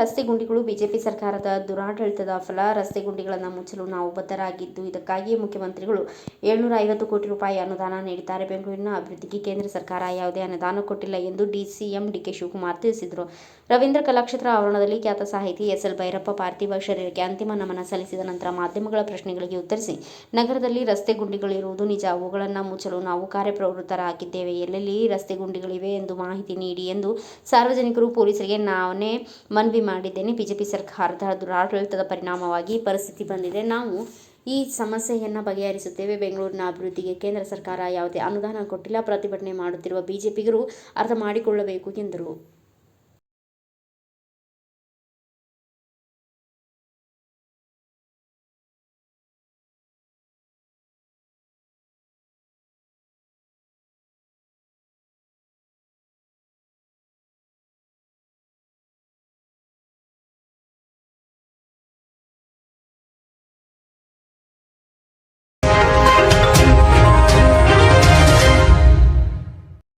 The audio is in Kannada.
ರಸ್ತೆ ಗುಂಡಿಗಳು ಬಿಜೆಪಿ ಸರ್ಕಾರದ ದುರಾಡಳಿತದ ಫಲ ರಸ್ತೆ ಗುಂಡಿಗಳನ್ನು ಮುಚ್ಚಲು ನಾವು ಬದ್ಧರಾಗಿದ್ದು, ಇದಕ್ಕಾಗಿಯೇ ಮುಖ್ಯಮಂತ್ರಿಗಳು ಏಳ್ನೂರ ಐವತ್ತು ಕೋಟಿ ರೂಪಾಯಿ ಅನುದಾನ ನೀಡಿದ್ದಾರೆ. ಬೆಂಗಳೂರಿನ ಅಭಿವೃದ್ಧಿಗೆ ಕೇಂದ್ರ ಸರ್ಕಾರ ಯಾವುದೇ ಅನುದಾನ ಕೊಟ್ಟಿಲ್ಲ ಎಂದು ಡಿಸಿಎಂ ಡಿಕೆ ಶಿವಕುಮಾರ್ ತಿಳಿಸಿದರು. ರವೀಂದ್ರ ಕಲಾಕ್ಷೇತ್ರ ಆವರಣದಲ್ಲಿ ಖ್ಯಾತ ಸಾಹಿತಿ ಎಸ್ಎಲ್ ಭೈರಪ್ಪ ಪಾರ್ಥಿವ ಶರೀರಕ್ಕೆ ಅಂತಿಮ ನಮನ ಸಲ್ಲಿಸಿದ ನಂತರ ಮಾಧ್ಯಮಗಳ ಪ್ರಶ್ನೆಗಳಿಗೆ ಉತ್ತರಿಸಿ, ನಗರದಲ್ಲಿ ರಸ್ತೆ ಗುಂಡಿಗಳಿರುವುದು ನಿಜ, ಅವುಗಳನ್ನು ಮುಚ್ಚಲು ನಾವು ಕಾರ್ಯಪ್ರವೃತ್ತರಾಗಿದ್ದೇವೆ. ಎಲ್ಲೆಲ್ಲಿ ರಸ್ತೆ ಗುಂಡಿಗಳಿವೆ ಎಂದು ಮಾಹಿತಿ ನೀಡಿ ಎಂದು ಸಾರ್ವಜನಿಕರು ಪೊಲೀಸರಿಗೆ ನಾನೇ ಮನವಿ ಮಾಡಿದ್ದೇನೆ. ಬಿ ಜೆ ಪಿ ಸರ್ಕಾರದ ದುರಾಡಳಿತದ ಪರಿಣಾಮವಾಗಿ ಪರಿಸ್ಥಿತಿ ಬಂದಿದೆ. ನಾವು ಈ ಸಮಸ್ಯೆಯನ್ನು ಬಗೆಹರಿಸುತ್ತೇವೆ. ಬೆಂಗಳೂರಿನ ಅಭಿವೃದ್ಧಿಗೆ ಕೇಂದ್ರ ಸರ್ಕಾರ ಯಾವುದೇ ಅನುದಾನ ಕೊಟ್ಟಿಲ್ಲ. ಪ್ರತಿಭಟನೆ ಮಾಡುತ್ತಿರುವ ಬಿಜೆಪಿಗರು ಅರ್ಥ ಮಾಡಿಕೊಳ್ಳಬೇಕು ಎಂದರು.